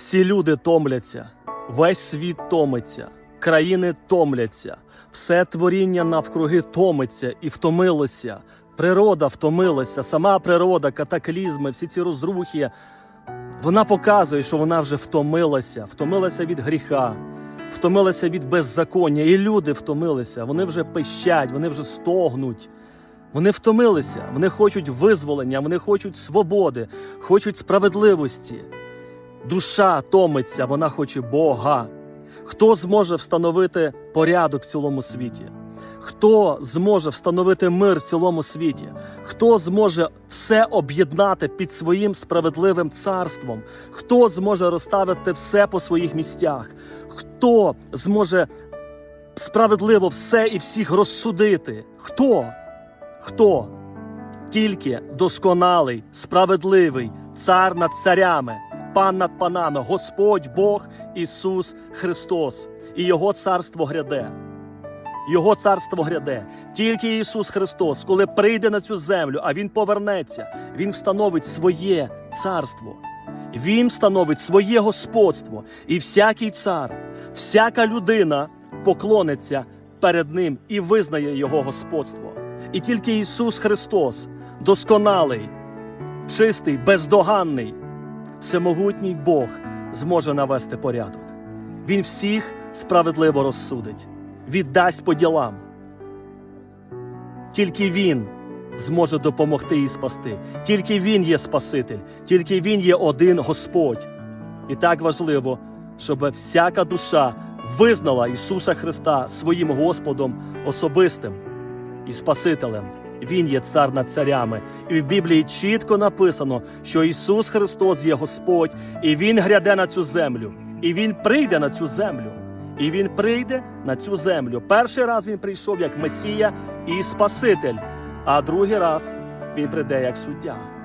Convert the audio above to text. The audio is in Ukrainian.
Всі люди томляться, весь світ томиться, країни томляться, все творіння навкруги томиться і втомилося. Природа втомилася, сама природа, катаклізми, всі ці розрухи. Вона показує, що вона вже втомилася, втомилася від гріха, втомилася від беззаконня. І люди втомилися, вони вже пищать, вони вже стогнуть. Вони втомилися, вони хочуть визволення, вони хочуть свободи, хочуть справедливості. Душа томиться, вона хоче Бога. Хто зможе встановити порядок в цілому світі? Хто зможе встановити мир в цілому світі? Хто зможе все об'єднати під своїм справедливим царством? Хто зможе розставити все по своїх місцях? Хто зможе справедливо все і всіх розсудити? Хто? Хто? Тільки досконалий, справедливий, цар над царями, пан над панами, Господь Бог Ісус Христос, і Його царство гряде. Його царство гряде. Тільки Ісус Христос, коли прийде на цю землю, а Він повернеться, Він встановить своє царство. Він встановить своє господство, і всякий цар, всяка людина поклониться перед Ним і визнає Його господство. І тільки Ісус Христос, досконалий, чистий, бездоганний, всемогутній Бог, зможе навести порядок. Він всіх справедливо розсудить, віддасть по ділам. Тільки Він зможе допомогти і спасти. Тільки Він є Спаситель, тільки Він є один Господь. І так важливо, щоб всяка душа визнала Ісуса Христа своїм Господом особистим і Спасителем. Він є цар над царями. І в Біблії чітко написано, що Ісус Христос є Господь, і Він гряде на цю землю, і Він прийде на цю землю. І Він прийде на цю землю. Перший раз він прийшов як Месія і Спаситель, а другий раз він прийде як суддя.